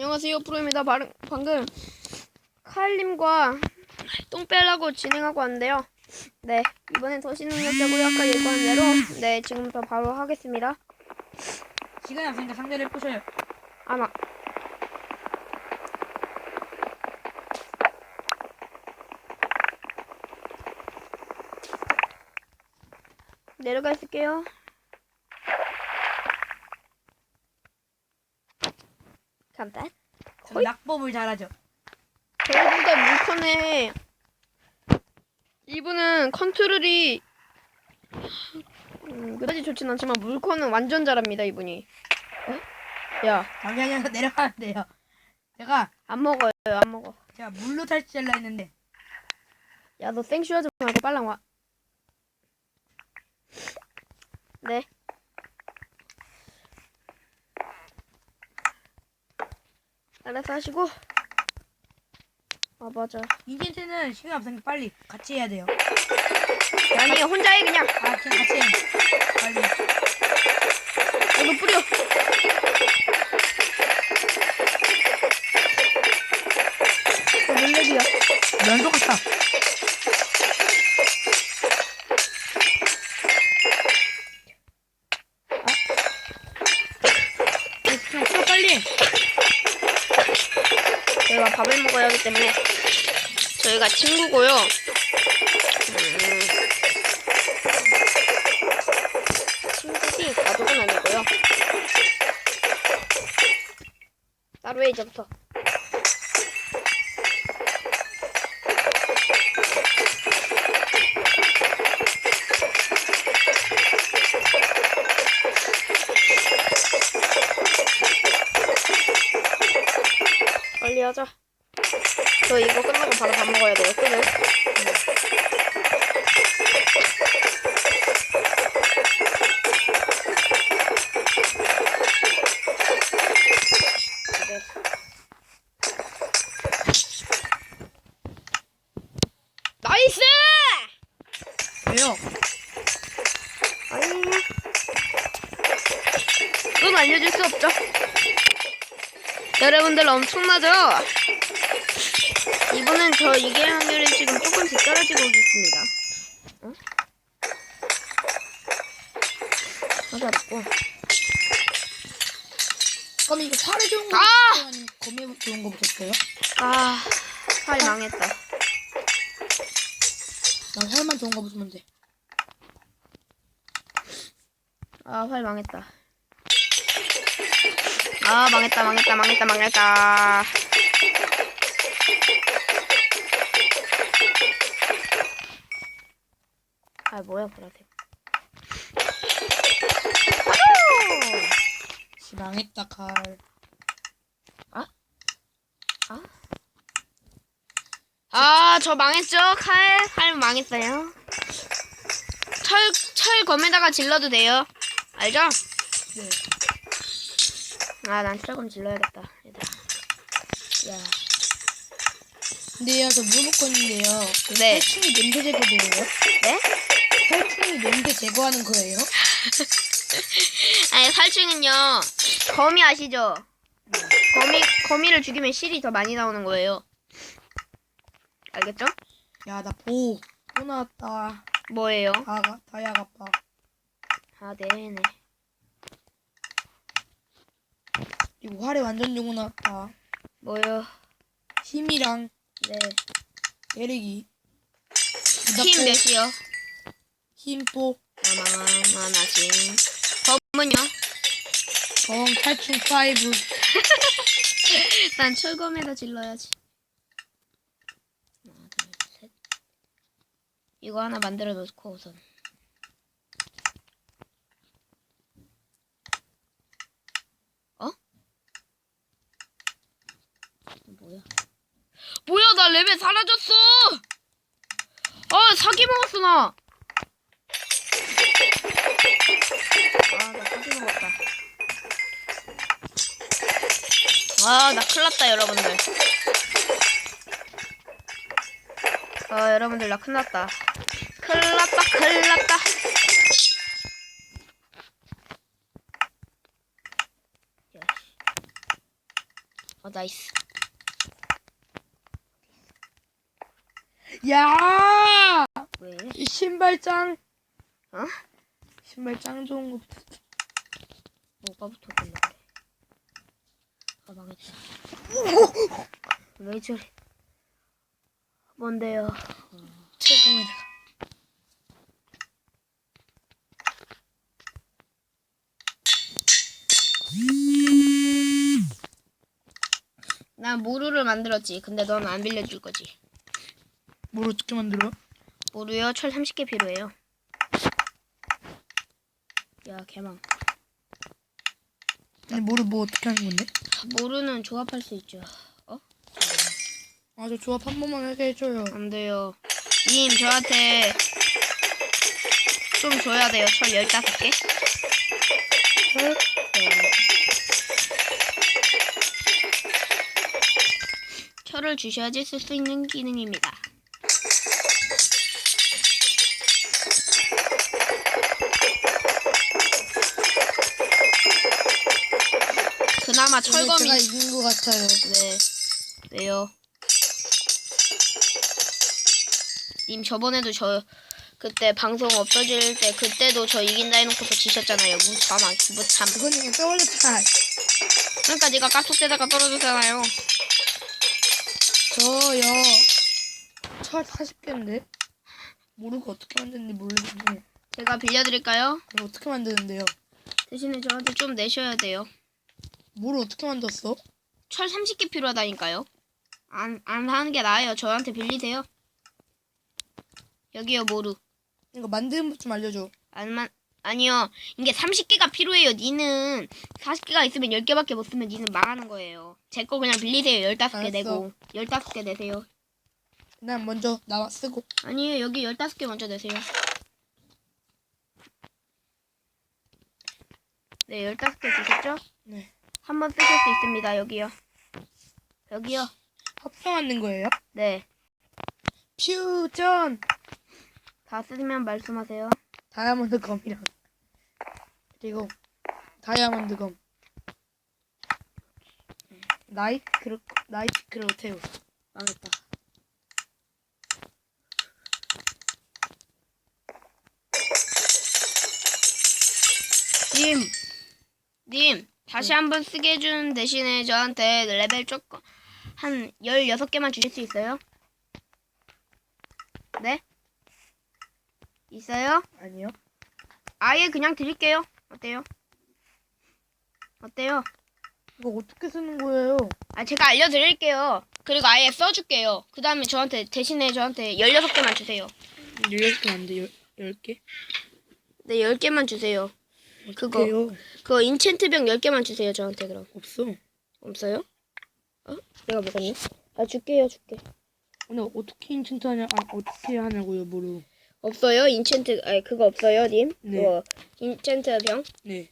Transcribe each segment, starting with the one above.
안녕하세요 프로입니다. 방금 카일님과 똥 빼려고 진행하고 왔는데요. 네 이번엔 더 신능력자고요. 아까 예고한 대로 네 지금부터 바로 하겠습니다. 시간이 없으니까 상대를 해보셔요. 아마 내려가 있을게요. 잠깐. 전 낙법을 잘하죠. 저희보다 물컨에 이분은 컨트롤이 음, 그다지 좋진 않지만 물컨은 완전 잘합니다 이분이. 어? 야, 잠시만요. 내려가면 돼요. 제가 안 먹어요, 안 먹어. 제가 물로 탈취하려 했는데 야, 너 생쇼 하지 말고 빨랑 와. 네. 알아서 하시고. 아, 맞아. 인젠트는 시간 없으니까 빨리 같이 해야 돼요. 아니, 혼자 해, 그냥. 아 그냥 같이 해. 빨리. 이거 뿌려. 어, 물레기야. 면도 같다. 아. 그냥 쳐 빨리. 저희가 밥을 먹어야 하기 때문에 저희가 친구고요. 음, 친구지 가족은 아니고요. 따로 해 이제부터. 저 이거 끝나고 바로 밥 먹어야. 네. 나이스! 왜요? 아니. 그건 알려줄 수 없죠. 여러분들 엄청나죠? 이분은 저 이게 확률이 지금 조금씩 떨어지고 있습니다. 응? 맞았고. 그럼 이거 활을 좋은 거 아! 보셨어요? 아니면 검에 좋은 거 보셨어요? 아, 활 망했다. 난 활만 좋은 거 보시면 돼. 아, 활 망했다. 아, 망했다, 망했다, 망했다, 망했다. 아, 뭐야, 보라색. 씨 망했다 칼. 아, 저 망했죠? 칼, 칼 망했어요. 철, 철 검에다가 질러도 돼요. 알죠? 네. 아, 난 철검 질러야겠다, 얘들아. 야. 근데요 저 물어볼 건데요. 네. 탈충이 냄새 제거돼요? 네? 탈충이 냄새 제거하는 거예요? 아니, 살충은요, 거미 아시죠? 거미, 거미를 죽이면 실이 더 많이 나오는 거예요. 알겠죠? 야 나 보. 또 나왔다. 뭐예요? 다가 다이아 가빠. 아, 네네. 이거 활에 완전 좋은 거 나왔다. 뭐요? 힘이랑 네. 때리기. 힘 몇이요? 힘뽀. 어마어마하신. 검은요? 정 탈충 5. 난 철검에다 질러야지. 하나, 둘, 셋. 이거 하나 만들어 놓고 우선. 어? 뭐야? 뭐야, 나 레벨 사라졌어! 아, 사기 먹었어, 나! 아, 나 큰일 났다, 여러분들. 아, 여러분들, 나 큰일 났다. 큰일 났다, 큰일 났다. 어 나이스. 야! 왜? 이 신발장. 어? 신발장 좋은 거. 뭐가 붙었길래 망했다. 왜 저래? 뭔데요? 최고입니다. 난 모루를 만들었지. 근데 넌 안 빌려줄 거지. 뭘 어떻게 만들어? 모루요. 철 30개 필요해요. 야 개망. 아니 뭐를 뭐 어떻게 하는 건데? 모루는 조합할 수 있죠. 어? 아 저 조합 한 번만 하게 해줘요. 안 돼요. 님 저한테 좀 줘야 돼요. 철 15개. 헐? 네. 철을 주셔야지 쓸 수 있는 기능입니다. 그나마 철검이 제가 이긴 것 같아요. 네. 왜요? 님 저번에도 저 그때 방송 없어질 때 그때도 저 이긴다 해놓고서 지셨잖아요. 무참아 무참. 그건 그냥 떠올렸다. 그러니까 네가 까톡대다가 떨어졌잖아요. 저요. 철 40개인데? 모르고 어떻게 만드는지 모르겠네. 제가 빌려드릴까요? 그걸 어떻게 만드는데요? 대신에 저한테 좀 내셔야 돼요. 뭘 어떻게 만들었어? 철 30개 필요하다니까요. 안, 안 하는 게 나아요. 저한테 빌리세요. 여기요, 모루. 이거 만드는 법 좀 알려줘. 안만 아니요. 이게 30개가 필요해요. 니는 40개가 있으면 10개밖에 못 쓰면 니는 망하는 거예요. 제 거 그냥 빌리세요. 15개 알았어. 내고. 15개 내세요. 난 먼저 나와 쓰고. 아니에요. 여기 15개 먼저 내세요. 네, 15개 주셨죠? 네. 한번 쓰실 수 있습니다. 여기요. 여기요. 합성 만든 거예요? 네. 퓨전! 다 쓰면 말씀하세요. 다이아몬드 검이랑. 그리고 다이아몬드 검. 나이트 크로, 나이트 크로테우. 망했다. 님, 님, 다시 한 번 쓰게 해준 대신에 저한테 레벨 조금, 한 16개만 주실 수 있어요? 네? 있어요? 아니요. 아예 그냥 드릴게요. 어때요? 어때요? 이거 어떻게 쓰는 거예요? 아, 제가 알려드릴게요. 그리고 아예 써줄게요. 그 다음에 저한테, 대신에 저한테 16개만 주세요. 16개 안 돼, 10개? 네, 10개만 주세요. 그거, 그래요. 그거 인챈트병 10개만 주세요, 저한테 그럼. 없어. 없어요? 어? 내가 먹었니? 아, 줄게요, 줄게. 근데 어떻게 인챈트 하냐, 아, 어떻게 하냐고요, 뭐로. 없어요? 인챈트, 아니, 그거 없어요, 님? 네. 그거, 인챈트 병? 네.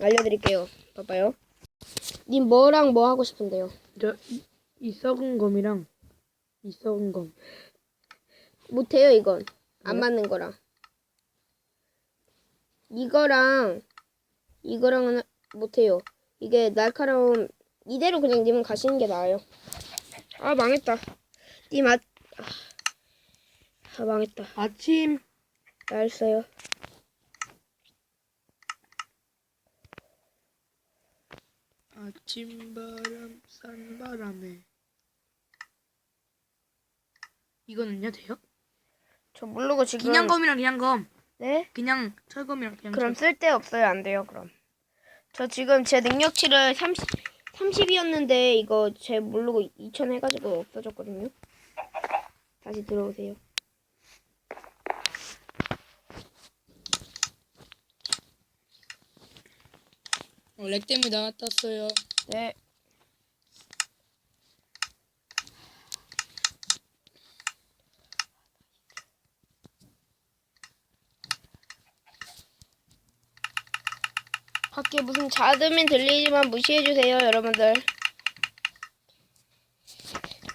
알려드릴게요. 봐봐요. 님 뭐랑 뭐 하고 싶은데요? 저, 이, 이 썩은 검이랑, 이 썩은 검. 못해요, 이건. 안 왜요? 맞는 거랑. 이거랑, 이거랑은 못해요. 이게 날카로운, 이대로 그냥 님은 가시는 게 나아요. 아, 망했다. 님 아, 아, 망했다. 아침, 알았어요. 아침 바람, 산 바람에. 이거는요, 돼요? 저 모르고 지금. 기념검이랑 그냥 검. 네? 그냥 철검이랑 그냥 그럼 철. 쓸데 없어요. 안 돼요, 그럼. 저 지금 제 능력치를 30, 30이었는데 이거 제 모르고 2000 해가지고 없어졌거든요. 다시 들어오세요. 어, 렉 때문에 나갔다 왔어요. 네. 밖에 무슨 자음이 들리지만 무시해주세요, 여러분들.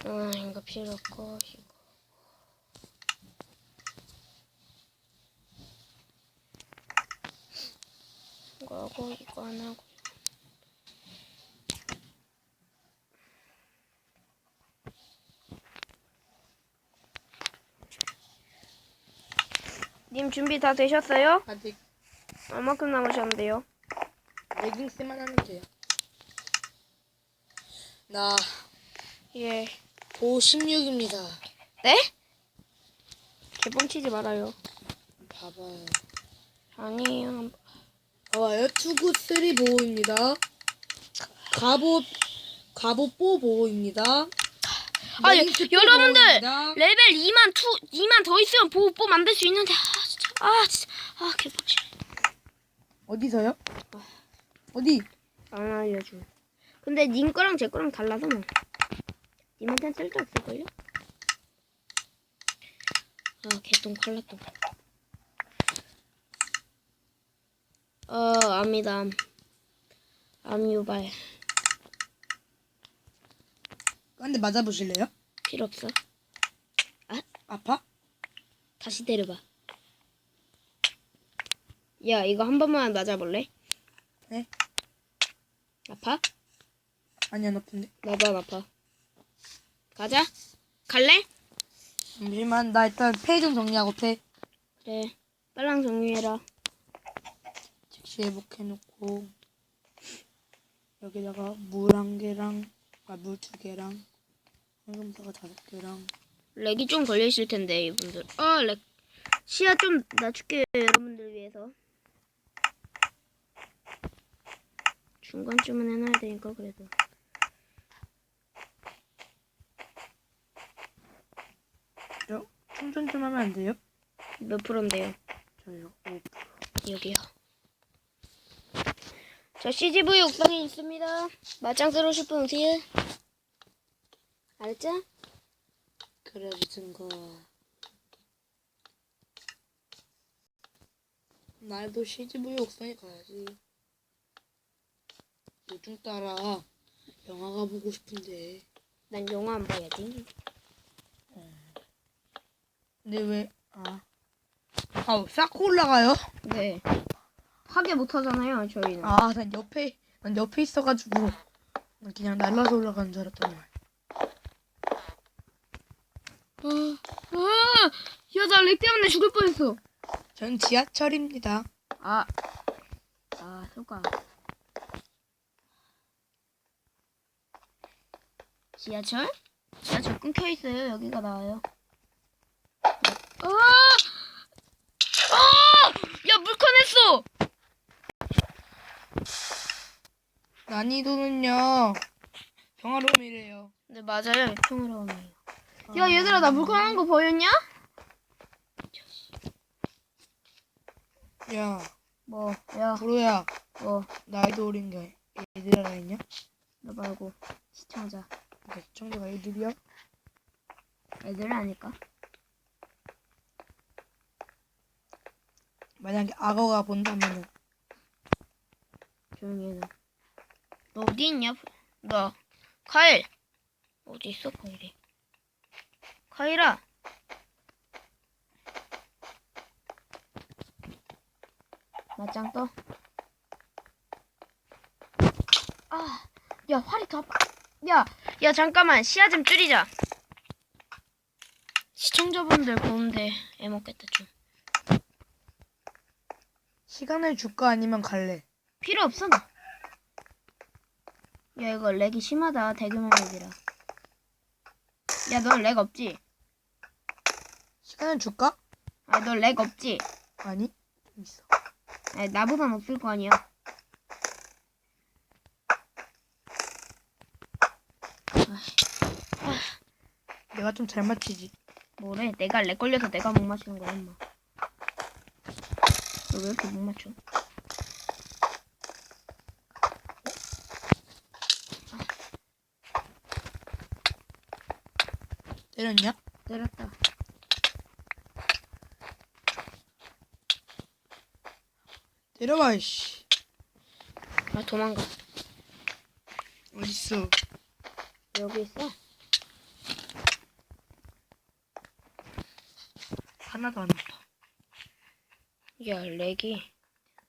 아, 이거 필요 없고, 이거. 이거 하고, 이거 안 하고. 님 준비 다 되셨어요? 아직 얼마큼 남으셨는데요? 레깅스만 하면 돼요. 나 예. 도 16입니다. 네? 개뻥치지 말아요. 봐봐요. 아니에요. 봐봐요. 투구 쓰리 보호입니다. 갑옷 갑옷 뽀 보호입니다. 아, 레깅스 뽀 여러분들! 보호입니다. 레벨 2만 투 2만 더 있으면 보호 뽀 만들 수 있는데 아 진짜 아 진짜 아 개빡치. 어디서요? 어디? 안 알려줘. 근데 님 거랑 제 거랑 달라서 뭐. 님한테는 쓸데없을걸요? 아 개똥 칼라똥. 어 암이다. 암 유발 한대 맞아보실래요? 필요 없어. 아파? 다시 때려봐. 야 이거 한 번만 맞아볼래? 네. 아파? 아니 안 아픈데. 나도 안 아파. 가자. 갈래? 잠시만 나 일단 폐좀 정리하고 폐 그래. 빨랑 정리해라. 즉시 회복해놓고 여기다가 물 한 개랑 아 물 두 개랑 황금사가 다섯 개랑 렉이 좀 걸려 있을 텐데 이분들. 아 렉. 시야 좀 낮출게요 여러분들 위해서. 중간쯤은 해놔야 되니까 그래도. 저 충전 좀 하면 안 돼요? 몇 프로인데요? 저요. 오. 여기요. 저 CGV 옥상에 있습니다. 맞짱 뜨고 싶은 오세요. 알았죠? 그래 무슨 거 날도 CGV 옥상에 가야지 요즘 따라 영화가 보고 싶은데 난 영화 안 봐야지. 근데 왜 아. 아, 쌓고 올라가요? 네. 하게 못 하잖아요, 저희는. 아, 난 옆에, 난 옆에 있어가지고, 난 그냥 날라서 올라가는 줄 알았더니. 아, 아, 야, 나 렉 때문에 죽을 뻔했어. 전 지하철입니다. 아, 아, 효과. 지하철? 지하철 끊겨 있어요. 여기가 나와요. 아, 아, 야, 물커냈어. 난이도는요, 평화로움이래요. 네, 맞아요. 평화로움이에요. 야, 얘들아, 나 물커난 거 보였냐? 야, 뭐, 야, 브로야, 뭐, 나이도 어린 게 애들 하나 있냐? 너 말고 시청자. 그러니까 시청자가 애들이야? 애들 아닐까? 만약에 악어가 본다면은, 조용히 해. 너. 너 어디 있냐? 너. 카일. 어디 있어, 카일이? 카일아. 맞짱 떠. 아, 야, 활이 더 아파. 야, 야, 잠깐만. 시야 좀 줄이자. 시청자분들 보는데 애 먹겠다, 좀. 시간을 줄까 아니면 갈래? 필요 없어 나. 야 이거 렉이 심하다 대규모 렉이라. 야너 렉 없지? 시간을 줄까? 아너 렉 없지? 아니, 좀 있어. 아니 나보단 없을 거 아니야. 내가 좀 잘 맞히지. 뭐래? 내가 렉 걸려서 내가 못 맞추는 거야 엄마. 너 왜 이렇게 못 맞춰? 때렸냐? 때렸다. 때려봐, 이씨. 아 도망가. 어딨어? 여기 있어. 하나도 안 아파. 야, 렉이.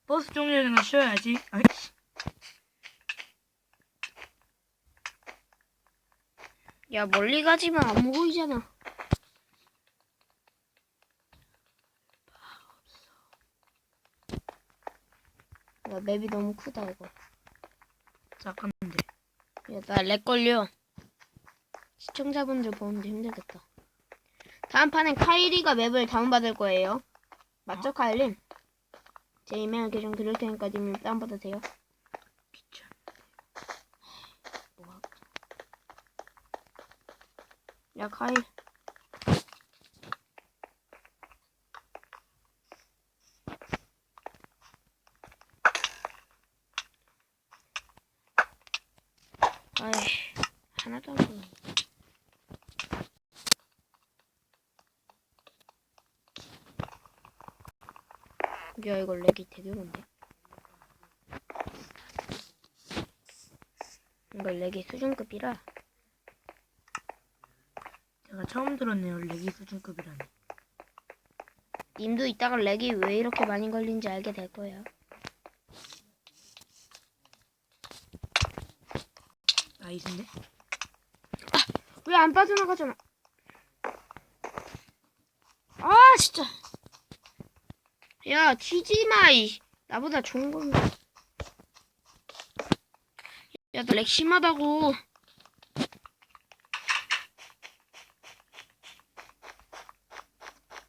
버스 정류장에서 쉬어야지. 아이씨. 야, 멀리 가지만 안 보이잖아. 야, 맵이 너무 크다, 이거. 자, 아깝데 야, 나 렉 걸려. 시청자분들 보는데 힘들겠다. 다음 판엔 카이리가 맵을 다운받을 거예요. 맞죠, 카이린? 제 이메일 계정 드릴 테니까 님. 귀찮. 뭐가? 야, 카일. 아이, 하나도 안 보여. 야, 이거 렉이 되게 많네. 이거 렉이 수준급이라. 제가 처음 들었네요. 레기 수준급이라니. 님도 이따가 렉이 왜 이렇게 많이 걸린지 알게 될 거예요. 나이스인데? 왜안 빠져나가잖아. 아 진짜. 야 튀지 마. 이. 나보다 좋은 건데. 야 나 렉 심하다고.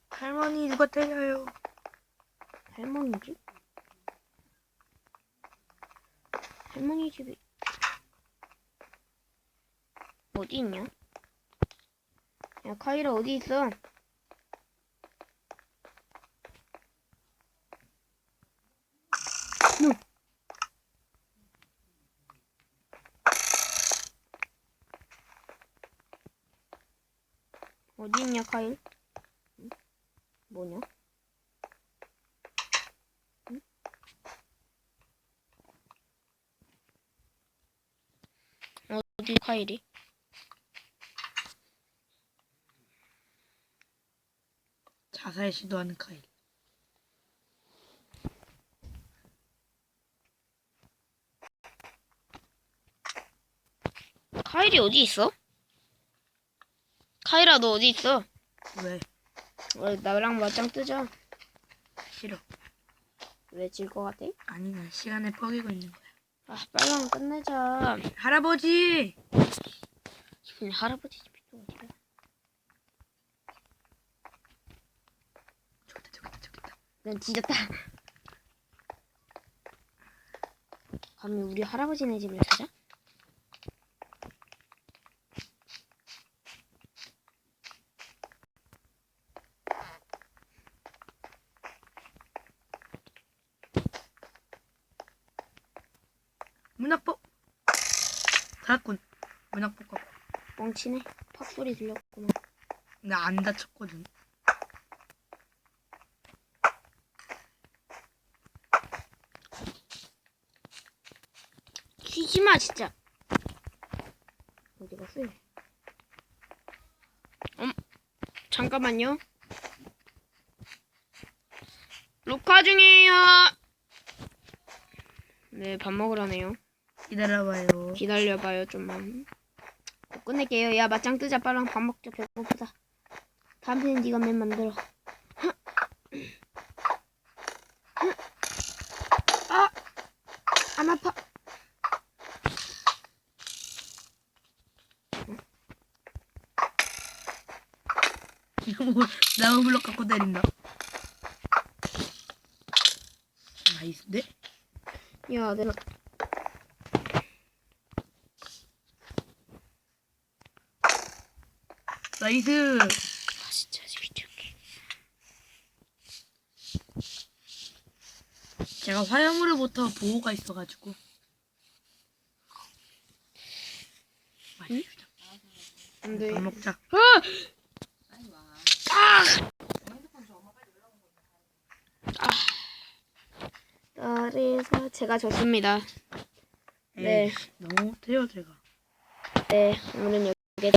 할머니 누가 때려요? 할머니 집? 할머니 집이 어디 있냐? 야 카이라 어디 있어? 너. 어디 있냐 카일? 응? 뭐냐? 어디 카일이? 자살 시도하는 카일. 카일이 어디 있어? 카일아 너 어디 있어? 왜? 왜 나랑 맞짱 뜨자. 싫어. 왜 질 것 같아? 아니 난 시간을 뻐기고 있는 거야. 아 빨리 끝내자. 할아버지! 할아버지 집이 또 어디야? 저기다 저기다 저기다. 난 뒤졌다. 감히 우리 할아버지네 집을 찾아? 문학복! 닫았군. 문학복 갖고. 뻥 치네. 팍 소리 들렸구만. 나 안 다쳤거든. 튀지 마 진짜. 어디 갔어? 음, 잠깐만요. 녹화 중이에요. 네, 밥 먹으라네요. 기다려봐요. 기다려봐요, 좀만. 어, 끝낼게요. 야, 맞짱 뜨자. 빨랑 밥 먹자. 배고프다. 다음 편엔 네가 맨 만들어. 아, 안 아파. 뭐, 나무 블럭 갖고 때린다. 나이스인데? 야, 내가 나이스! 아, 진짜 미쳤게. 제가 화염으로부터 보호가 있어가지고. 맛있다 안 돼. 밥 먹자. 아! 아! 아! 그래서 제가 졌습니다. 네. 에이, 너무 못해요, 제가. 네, 오늘은 여기에